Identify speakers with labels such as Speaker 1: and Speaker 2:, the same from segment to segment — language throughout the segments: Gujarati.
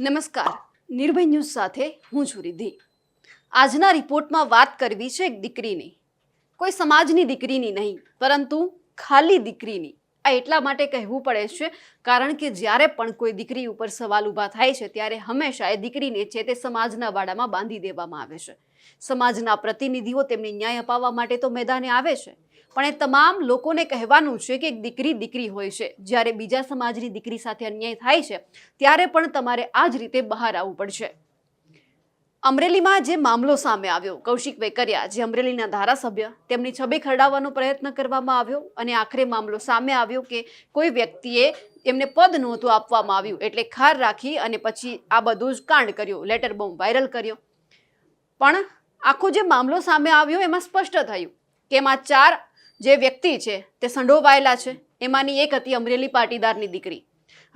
Speaker 1: નમસ્કાર. નિર્ભય ન્યૂઝ સાથે હું છું રિદ્ધિ. આજના રિપોર્ટમાં વાત કરવી છે એક દીકરીની. કોઈ સમાજની દીકરીની નહીં, પરંતુ ખાલી દીકરીની. આ એટલા માટે કહેવું પડે છે, કારણ કે જ્યારે પણ કોઈ દીકરી ઉપર સવાલ ઊભા થાય છે, ત્યારે હંમેશા એ દીકરીને છે તે સમાજના વાડામાં બાંધી દેવામાં આવે છે. સમાજના પ્રતિનિધિઓ તેમને ન્યાય અપાવવા માટે તો મેદાને આવે છે. પણ એ તમામ લોકોને કહેવાનું છે કે એક દીકરી દીકરી હોય છે. જ્યારે બીજા સમાજની દીકરી સાથે અન્યાય થાય છે, ત્યારે પણ તમારે આ જ રીતે બહાર આવવું પડશે. અમરેલીમાં જે મામલો સામે આવ્યો, કૌશિક વેકરિયા, જે અમરેલીના ધારાસભ્ય, તેમની છબી ખરડાવવાનો પ્રયત્ન કરવામાં આવ્યો અને આખરે મામલો સામે આવ્યો કે કોઈ વ્યક્તિએ એમને પદ નહોતું આપવામાં આવ્યું, એટલે ખાર રાખી અને પછી આ બધું જ કાંડ કર્યું, લેટર બોમ્બ વાયરલ કર્યો. પણ આખો જે મામલો સામે આવ્યો, એમાં સ્પષ્ટ થયું કે એમાં ચાર જે વ્યક્તિ છે, તે સંડોવાયેલા છે, એમાંની એક હતી અમરેલી પાટીદારની દીકરી.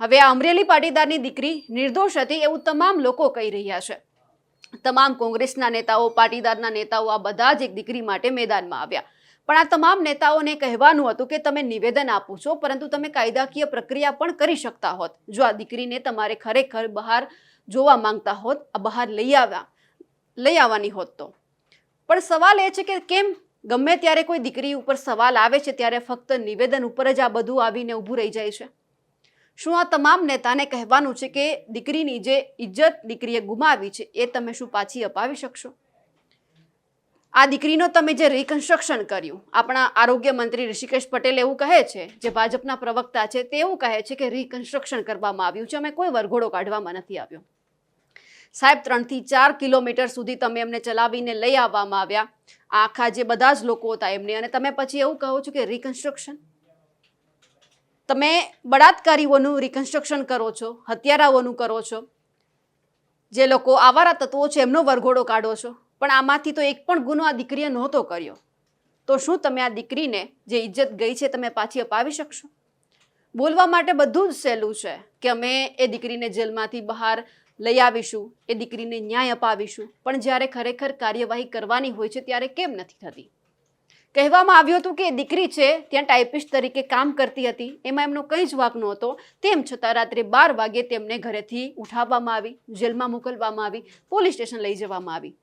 Speaker 1: હવે આ અમરેલી પાટીદારની દીકરી નિર્દોષ હતી એવું તમામ લોકો કહી રહ્યા છે. તમામ કોંગ્રેસના નેતાઓ, પાટીદારના નેતાઓ આ બધા જ એક દીકરી માટે મેદાનમાં આવ્યા. પણ આ તમામ નેતાઓને કહેવાનું હતું કે તમે નિવેદન આપો છો, પરંતુ તમે કાયદાકીય પ્રક્રિયા પણ કરી શકતા હોત. જો આ દીકરીને તમારે ખરેખર બહાર જોવા માંગતા હોત, આ બહાર લઈ આવ્યા, લઈ આવવાની હોત તો. પણ સવાલ એ છે કે કેમ ગમે ત્યારે કોઈ દીકરી ઉપર સવાલ આવે છે, ત્યારે ફક્ત નિવેદન ઉપર જ આ બધું આવીને ઊભું રહી જાય છે. શું આ તમામ નેતાને કહેવાનું છે કે દીકરીની જે ઇજ્જત દીકરીએ ગુમાવી છે, એ તમે શું પાછી અપાવી શકશો? આ દીકરીનો તમે જે રિકન્સ્ટ્રક્શન કર્યું, આપણા આરોગ્ય મંત્રી ઋષિકેશ પટેલ એવું કહે છે, જે ભાજપના પ્રવક્તા છે તે એવું કહે છે કે રિકન્સ્ટ્રક્શન કરવામાં આવ્યું છે, અમે કોઈ વરઘોડો કાઢવામાં નથી આવ્યો. સાહેબ, ત્રણથી ચાર કિલોમીટર સુધી તમે એમને ચલાવીને લઈ આવવામાં આવ્યા. આખા જે બધા જ લોકો હતા એમને. અને તમે પછી એવું કહો છો કે રિકન્સ્ટ્રક્શન તમે બળાત્કારીઓનું રિકન્સ્ટ્રક્શન કરો છો, હત્યારાઓનું કરો છો. જે લોકો આવારા તત્વો છે, એમનો વરઘોડો કાઢો છો. પણ આમાંથી તો એક પણ ગુનો આ દીકરીએ નહોતો કર્યો. તો શું તમે આ દીકરીને જે ઇજ્જત ગઈ છે, તમે પાછી અપાવી શકશો? બોલવા માટે બધું જ સહેલું છે કે અમે એ દીકરીને જેલમાંથી બહાર લઈ આવીશું, એ દીકરીને ન્યાય અપાવીશું. પણ જ્યારે ખરેખર કાર્યવાહી કરવાની હોય છે, ત્યારે કેમ નથી થતી? કહેવામાં આવ્યું હતું કે એ દીકરી છે, ત્યાં ટાઈપિસ્ટ તરીકે કામ કરતી હતી. એમાં એમનો કંઈ જ વાક નહોતો. તેમ છતાં રાત્રે બાર વાગે તેમને ઘરેથી ઉઠાવવામાં આવી, જેલમાં મોકલવામાં આવી, પોલીસ સ્ટેશન લઈ જવામાં આવી.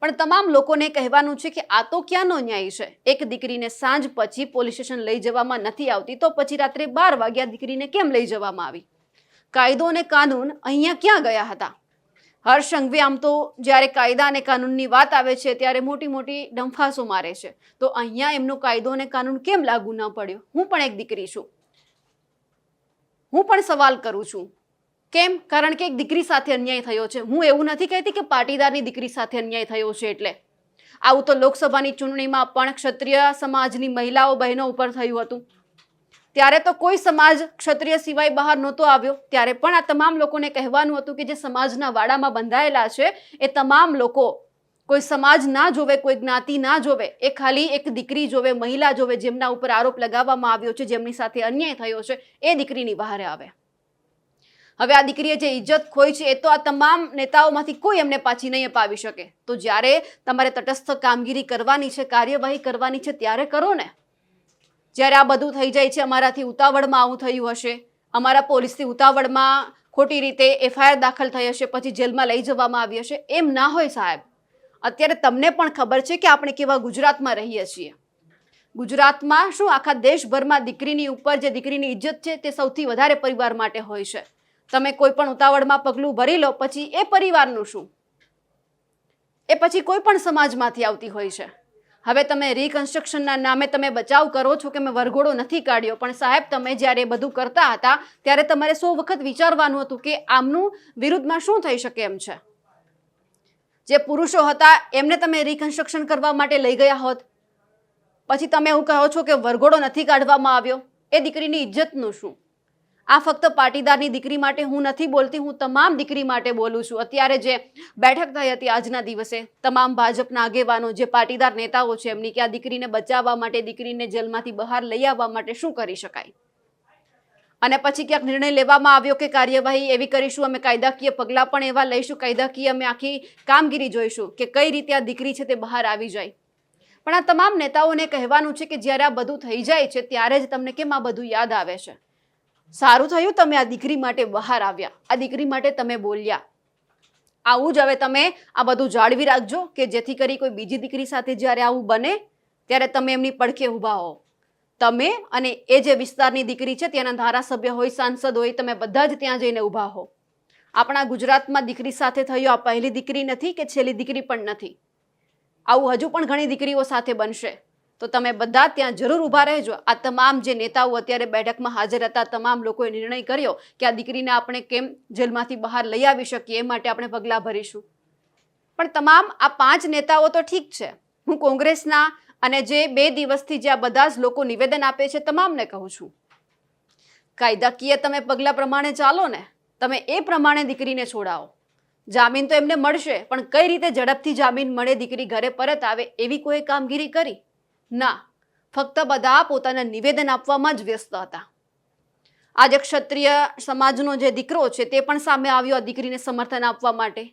Speaker 1: પણ તમામ લોકોને કહેવાનું છે કે આ તો ક્યાંનો ન્યાય છે? એક દીકરીને સાંજ પછી પોલીસ સ્ટેશન લઈ જવામાં નથી આવતી, તો પછી રાત્રે બાર વાગ્યા દીકરીને કેમ લઈ જવામાં આવી? કાયદો અને કાનૂન અહીંયા ક્યાં ગયા હતા? હર્ષ સંઘવી આમ તો જ્યારે કાયદા અને કાનૂનની વાત આવે છે, ત્યારે મોટી મોટી ડંફાસો મારે છે. તો અહીંયા એમનો કાયદો અને કાનૂન કેમ લાગુ ન પડ્યો? હું પણ એક દીકરી છું. હું પણ સવાલ કરું છું. કેમ? કારણ કે એક દીકરી સાથે અન્યાય થયો છે. હું એવું નથી કહેતી કે પાટીદારની દીકરી સાથે અન્યાય થયો છે એટલે. આવું તો લોકસભાની ચૂંટણીમાં પણ ક્ષત્રિય સમાજની મહિલાઓ બહેનો ઉપર થયું હતું. ત્યારે તો કોઈ સમાજ ક્ષત્રિય સિવાય બહાર નહોતો આવ્યો. ત્યારે પણ આ તમામ લોકોને કહેવાનું હતું કે જે સમાજના વાડામાં બંધાયેલા છે, એ તમામ લોકો, કોઈ સમાજ ના જોવે, કોઈ જ્ઞાતિ ના જોવે, એ ખાલી એક દીકરી જોવે, મહિલા જોવે, જેમના ઉપર આરોપ લગાવવામાં આવ્યો છે, જેમની સાથે અન્યાય થયો છે, એ દીકરીની બહાર આવે. હવે આ દીકરીએ જે ઇજ્જત ખોઈ છે, એ તો આ તમામ નેતાઓમાંથી કોઈ એમને પાછી નહીં અપાવી શકે. તો જ્યારે તમારે તટસ્થ કામગીરી કરવાની છે, કાર્યવાહી કરવાની છે, ત્યારે કરો ને. જ્યારે આ બધું થઈ જાય છે, અમારાથી ઉતાવળમાં આવું થયું હશે. અમારા પોલીસથી ઉતાવળમાં ખોટી રીતે એફઆઈઆર દાખલ થઈ હશે, પછી જેલમાં લઈ જવામાં આવી હશે. એમ ના હોય સાહેબ. અત્યારે તમને પણ ખબર છે કે આપણે કેવા ગુજરાતમાં રહીએ છીએ. ગુજરાતમાં શું આખા દેશભરમાં દીકરીની ઉપર જે દીકરીની ઇજ્જત છે, તે સૌથી વધારે પરિવાર માટે હોય છે. તમે કોઈ પણ ઉતાવળમાં પગલું ભરી લો, પછી એ પરિવારનું શું? એ પછી કોઈ પણ સમાજમાંથી આવતી હોય છે. હવે તમે રિકન્સ્ટ્રક્શનના નામે તમે બચાવ કરો છો કે મેં વરઘોડો નથી કાઢ્યો? પણ સાહેબ, તમે જ્યારે એ બધું કરતા હતા, ત્યારે તમારે સો વખત વિચારવાનું હતું કે આમનું વિરુદ્ધમાં શું થઈ શકે એમ છે? જે પુરુષો હતા, એમને તમે રિકન્સ્ટ્રક્શન કરવા માટે લઈ ગયા હોત. પછી તમે એવું કહો છો કે વરઘોડો નથી કાઢવામાં આવ્યો? એ દીકરીની ઇજ્જતનું શું? આ ફક્ત પાટીદારની દીકરી માટે હું નથી બોલતી, હું તમામ દીકરી માટે બોલું છું. અત્યારે જે બેઠક થઈ હતી આજના દિવસે, તમામ ભાજપના આગેવાનો, જે પાટીદાર નેતાઓ છે, એમની કે આ દીકરીને બચાવવા માટે, દીકરીને જેલમાંથી બહાર લઈ આવવા માટે શું કરી શકાય? અને પછી ક્યાંક નિર્ણય લેવામાં આવ્યો કે કાર્યવાહી એવી કરીશું, અમે કાયદાકીય પગલાં પણ એવા લઈશું, કાયદાકીય અમે આખી કામગીરી જોઈશું કે કઈ રીતે આ દીકરી છે તે બહાર આવી જાય. પણ આ તમામ નેતાઓને કહેવાનું છે કે જ્યારે આ બધું થઈ જાય છે, ત્યારે જ તમને કેમ આ બધું યાદ આવે છે? સારું થયું તમે આ દીકરી માટે બહાર આવ્યા. આ દીકરી માટે તમે બોલ્યા. આવું જ હવે તમે આ બધું જાળવી રાખજો કે જેથી કરી કોઈ બીજી દીકરી સાથે જ્યારે આવું બને, ત્યારે તમે એમની પડખે ઊભા હો. તમે અને એ જે વિસ્તારની દીકરી છે, ત્યાંના ધારાસભ્ય હોય, સાંસદ હોય, તમે બધા જ ત્યાં જઈને ઊભા હો. આપણા ગુજરાતમાં દીકરી સાથે થયું આ પહેલી દીકરી નથી કે છેલ્લી દીકરી પણ નથી. આવું હજુ પણ ઘણી દીકરીઓ સાથે બનશે. તો તમે બધા ત્યાં જરૂર ઊભા રહેજો. આ તમામ જે નેતાઓ અત્યારે બેઠકમાં હાજર હતા, તમામ લોકોએ નિર્ણય કર્યો કે આ દીકરીને આપણે કેમ જેલમાંથી બહાર લઈ આવી શકીએ, એ માટે આપણે પગલાં ભરીશું. પણ તમામ આ પાંચ નેતાઓ તો ઠીક છે. હું કોંગ્રેસના અને જે બે દિવસથી જે આ બધા જ લોકો નિવેદન આપે છે, તમામને કહું છું. કાયદાકીય તમે પગલાં પ્રમાણે ચાલો ને, તમે એ પ્રમાણે દીકરીને છોડાવો. જામીન તો એમને મળશે, પણ કઈ રીતે ઝડપથી જામીન મળે, દીકરી ઘરે પરત આવે, એવી કોઈ કામગીરી કરી? ના, ફક્ત બધા પોતાના નિવેદન આપવામાં જ વ્યસ્ત હતા. આજે ક્ષત્રિય સમાજનો જે દીકરો છે તે પણ સામે આવ્યો આ દીકરીને સમર્થન આપવા માટે.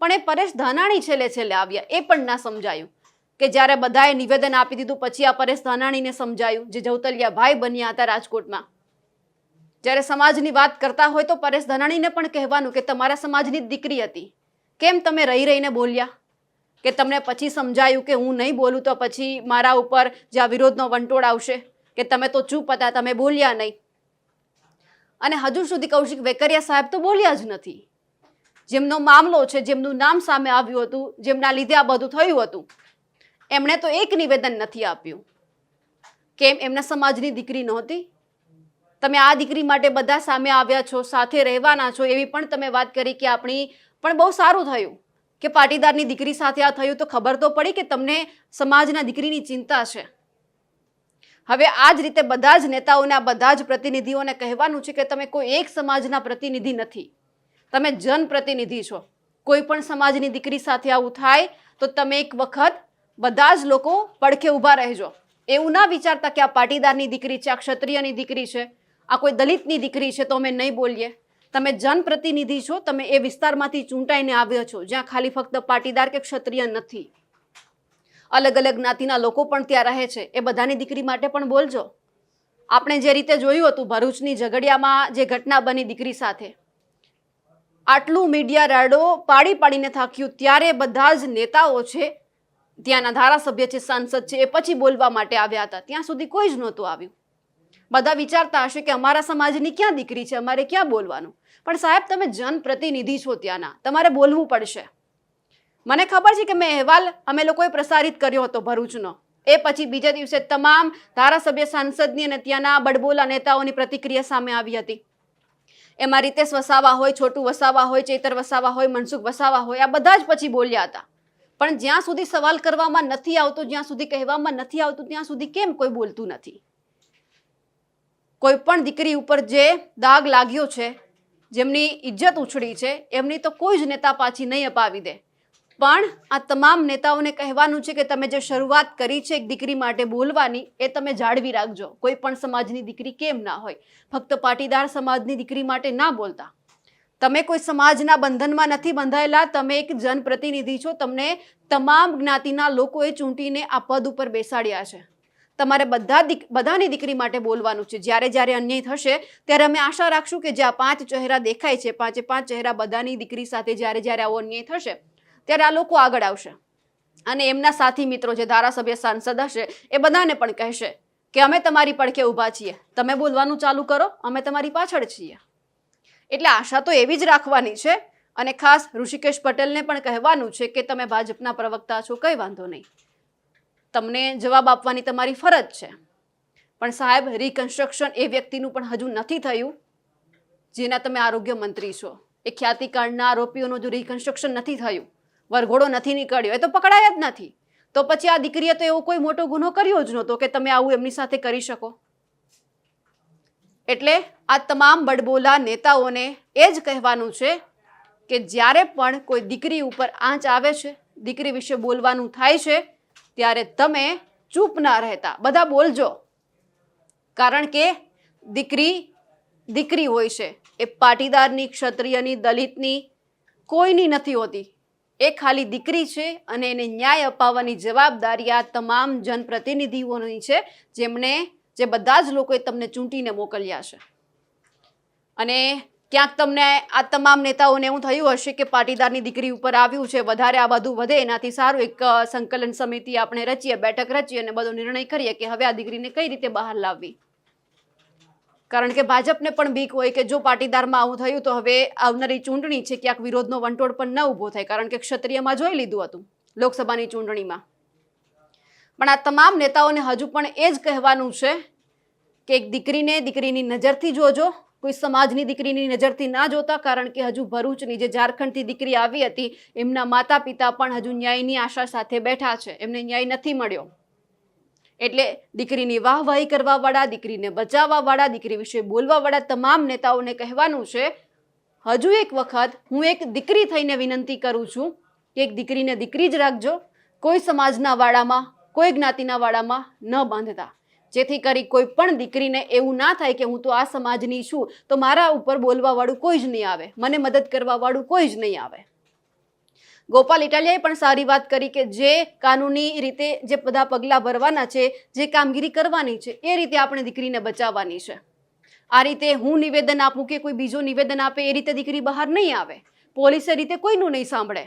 Speaker 1: પણ એ પરેશ ધાનાણી છેલ્લે છેલ્લે આવ્યા, એ પણ ના સમજાયું કે જ્યારે બધાએ નિવેદન આપી દીધું પછી આ પરેશ ધાનાણીને સમજાયું જે જવતલિયા ભાઈ બન્યા હતા રાજકોટમાં. જ્યારે સમાજની વાત કરતા હોય તો પરેશ ધાનાણીને પણ કહેવાનું કે તમારા સમાજની દીકરી હતી. કેમ તમે રહી રહીને બોલ્યા? કે તમને પછી સમજાયું કે હું નહીં બોલું તો પછી મારા ઉપર જે આ વિરોધનો વંટોળ આવશે? કે તમે તો ચૂપ હતા, તમે બોલ્યા નહીં. અને હજુ સુધી કૌશિક વેકરિયા સાહેબ તો બોલ્યા જ નથી. જેમનો મામલો છે, જેમનું નામ સામે આવ્યું હતું, જેમના લીધે આ બધું થયું હતું, એમણે તો એક નિવેદન નથી આપ્યું. કેમ? એમના સમાજની દીકરી નહોતી? તમે આ દીકરી માટે બધા સામે આવ્યા છો, સાથે રહેવાના છો, એવી પણ તમે વાત કરી કે આપણી પણ બહુ સારું થયું. કે પાટીદારની દીકરી સાથે આ થયું તો ખબર તો પડી કે તમને સમાજના દીકરીની ચિંતા છે. હવે આ જ રીતે બધા જ નેતાઓને, આ બધા જ પ્રતિનિધિઓને કહેવાનું છે કે તમે કોઈ એક સમાજના પ્રતિનિધિ નથી. તમે જનપ્રતિનિધિ છો. કોઈ પણ સમાજની દીકરી સાથે આવું થાય તો તમે એક વખત બધા જ લોકો પડખે ઊભા રહેજો. એવું ના વિચારતા કે આ પાટીદારની દીકરી છે, આ ક્ષત્રિયની દીકરી છે, આ કોઈ દલિતની દીકરી છે તો અમે નહીં બોલીએ. તમે જનપ્રતિનિધિ છો, તમે એ વિસ્તારમાંથી ચૂંટાઈને આવ્યો છો, જ્યાં ખાલી ફક્ત પાટીદાર કે ક્ષત્રિય નથી. અલગ અલગ જ્ઞાતિના લોકો પણ ત્યાં રહે છે. એ બધાની દીકરી માટે પણ બોલજો. આપણે જે રીતે જોયું હતું ભરૂચની ઝઘડિયામાં જે ઘટના બની દીકરી સાથે. આટલું મીડિયા રાડો પાડી પાડીને થાક્યું, ત્યારે બધા જ નેતાઓ છે, ત્યાંના ધારાસભ્ય છે, સાંસદ છે, એ પછી બોલવા માટે આવ્યા હતા. ત્યાં સુધી કોઈ જ નહોતું આવ્યું. બધા વિચારતા હશે કે અમારા સમાજની ક્યાં દીકરી છે, અમારે ક્યાં બોલવાનું? પણ સાહેબ, તમે જનપ્રતિનિધિ છો ત્યાંના. તમારે બોલવું પડશે. મને ખબર છે કે મેં અહેવાલ અમે લોકોએ પ્રસારિત કર્યો હતો ભરૂચનો. એ પછી બીજા દિવસે તમામ ધારાસભ્ય, સાંસદની અને ત્યાંના બડબોલા નેતાઓની પ્રતિક્રિયા સામે આવી હતી. એમાં રીતેશ વસાવા હોય, છોટુ વસાવા હોય, ચેતર વસાવા હોય, મનસુખ વસાવા હોય, આ બધા જ પછી બોલ્યા હતા. પણ જ્યાં સુધી સવાલ કરવામાં નથી આવતો, જ્યાં સુધી કહેવામાં નથી આવતું, ત્યાં સુધી કેમ કોઈ બોલતું નથી? કોઈ પણ દીકરી ઉપર જે દાગ લાગ્યો છે, જેમની ઇજ્જત ઉછળી છે, એમની તો કોઈ જ નેતા પાછી નહીં અપાવી દે. પણ આ તમામ નેતાઓને કહેવાનું છે કે તમે જે શરૂઆત કરી છે એક દીકરી માટે બોલવાની, એ તમે જાળવી રાખજો. કોઈ પણ સમાજની દીકરી કેમ ના હોય? ફક્ત પાટીદાર સમાજની દીકરી માટે ના બોલતા. તમે કોઈ સમાજના બંધનમાં નથી બંધાયેલા, તમે એક જનપ્રતિનિધિ છો, તમને તમામ જ્ઞાતિના લોકોએ ચૂંટીને આ પદ ઉપર બેસાડ્યા છે. તમારે બધા દીક, બધાની દીકરી માટે બોલવાનું છે. જ્યારે જ્યારે અન્યાય થશે, ત્યારે અમે આશા રાખશું કે જે આ પાંચ ચહેરા દેખાય છે, પાંચે પાંચ ચહેરા બધાની દીકરી સાથે જ્યારે જ્યારે આવો અન્યાય થશે, ત્યારે આ લોકો આગળ આવશે. અને એમના સાથી મિત્રો જે ધારાસભ્ય સાંસદ હશે, એ બધાને પણ કહેશે કે અમે તમારી પડખે ઊભા છીએ. તમે બોલવાનું ચાલુ કરો, અમે તમારી પાછળ છીએ. એટલે આશા તો એવી જ રાખવાની છે અને ખાસ ઋષિકેશ પટેલને પણ કહેવાનું છે કે તમે ભાજપના પ્રવક્તા છો, કંઈ વાંધો નહીં. તમને જવાબ આપવાની તમારી ફરજ છે. પણ સાહેબ રિકન્સ્ટ્રક્શન એ વ્યક્તિનું પણ હજુ નથી થયું. જેના તમે આરોગ્ય મંત્રી છો. એ ખ્યાતિકાંડના આરોપીઓનું જો રિકન્સ્ટ્રક્શન નથી થયું. વરઘોડો નથી નીકળ્યો. એ તો પકડાયા જ નથી. તો પછી આ દીકરીએ તો એવો કોઈ મોટો ગુનો કર્યો જ નહોતો કે તમે આવું એમની સાથે કરી શકો. એટલે આ તમામ બડબોલા નેતાઓને એ જ કહેવાનું છે કે જ્યારે પણ કોઈ દીકરી ઉપર આંચ આવે છે, દીકરી વિશે બોલવાનું થાય છે ત્યારે તમે ચૂપ ના રહેતા. બધા બોલજો. કારણ કે દીકરી દીકરી હોય છે. એ પાટીદારની, ક્ષત્રિયની, દલિતની કોઈની નથી હોતી. એ ખાલી દીકરી છે અને એને ન્યાય અપાવવાની જવાબદારી આ તમામ જનપ્રતિનિધિઓની છે જેમણે જે બધા જ લોકોએ તમને ચૂંટીને મોકલ્યા છે. અને ક્યાંક તમને આ તમામ નેતાઓને એવું થયું હશે કે પાટીદારની દીકરી ઉપર આવ્યું છે, વધારે આ બધું વધે, એનાથી સારું એક સંકલન સમિતિ આપણે રચીએ, બેઠક રચીએ અને બધો નિર્ણય કરીએ કે હવે આ દીકરીને કઈ રીતે બહાર લાવવી. કારણ કે ભાજપને પણ બીક હોય કે જો પાટીદારમાં આવું થયું તો હવે આવનારી ચૂંટણી છે, ક્યાંક વિરોધનો વંટોળ પણ ન ઊભો થાય, કારણ કે ક્ષત્રિયમાં જોઈ લીધું હતું લોકસભાની ચૂંટણીમાં. પણ આ તમામ નેતાઓને હજુ પણ એ જ કહેવાનું છે કે એક દીકરીને દીકરીની નજરથી જોજો કોઈ સમાજની દીકરીની નજરથી ના જોતા, કારણ કે હજુ ભરૂચની જે ઝારખંડથી દીકરી આવી હતી, એમના માતા પિતા પણ હજુ ન્યાયની આશા સાથે બેઠા છે. એમને ન્યાય નથી મળ્યો. એટલે દીકરીની વાહવાહી કરવાવાળા, દીકરીને બચાવવાવાળા, દીકરી વિશે બોલવાવાળા તમામ નેતાઓને કહેવાનું છે, હજુ એક વખત હું એક દીકરી થઈને વિનંતી કરું છું કે એક દીકરીને દીકરી જ રાખજો. કોઈ સમાજના વાડામાં કોઈ જ્ઞાતિના વાડામાં ન બાંધતા. જેથી કરી કોઈ પણ દીકરીને એવું ના થાય કે હું તો આ સમાજની છું, તો મારા ઉપર બોલવાવાળું કોઈ જ નહીં આવે. મને મદદ કરવાવાળું કોઈ જ નહીં આવે. ગોપાલ ઇટાલિયાએ પણ સારી વાત કરી કે જે કાનૂની રીતે જે બધા પગલાં ભરવાના છે, જે કામગીરી કરવાની છે, એ રીતે આપણે દીકરીને બચાવવાની છે. આ રીતે હું નિવેદન આપું કે કોઈ બીજો નિવેદન આપે, એ રીતે દીકરી બહાર નહીં આવે. પોલીસે રીતે કોઈનું નહીં સાંભળે.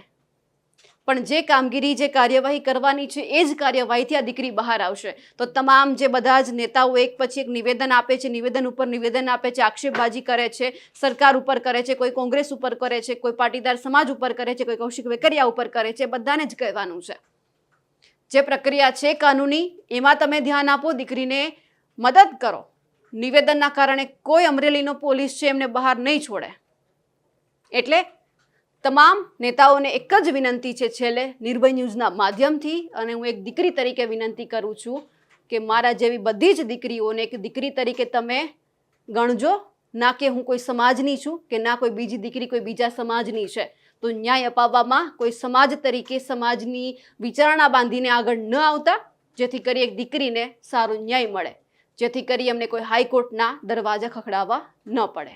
Speaker 1: પણ જે કામગીરી, જે કાર્યવાહી કરવાની છે, એ જ કાર્યવાહીથી આ દીકરી બહાર આવશે. તો તમામ જે બધા જ નેતાઓ એક પછી એક નિવેદન આપે છે, નિવેદન ઉપર નિવેદન આપે છે, આક્ષેપબાજી કરે છે, સરકાર ઉપર કરે છે, કોઈ કોંગ્રેસ ઉપર કરે છે, કોઈ પાટીદાર સમાજ ઉપર કરે છે, કોઈ કૌશિક વેકરિયા ઉપર કરે છે બધાને જ કહેવાનું છે. જે પ્રક્રિયા છે કાનૂની, એમાં તમે ધ્યાન આપો, દીકરીને મદદ કરો. નિવેદનના કારણે કોઈ અમરેલીનો પોલીસ છે, એમને બહાર નહીં છોડે. એટલે તમામ નેતાઓને એક જ વિનંતી છે છેલ્લે નિર્ભય ન્યૂઝના માધ્યમથી અને હું એક દીકરી તરીકે વિનંતી કરું છું કે મારા જેવી બધી જ દીકરીઓને એક દીકરી તરીકે તમે ગણજો, ના કે હું કોઈ સમાજની છું કે ના કોઈ બીજી દીકરી કોઈ બીજા સમાજની છે, તો ન્યાય અપાવવામાં કોઈ સમાજ તરીકે સમાજની વિચારણા બાંધીને આગળ ન આવતા, જેથી કરી એક દીકરીને સારો ન્યાય મળે, જેથી કરી અમને કોઈ હાઈકોર્ટના દરવાજા ખખડાવવા ન પડે.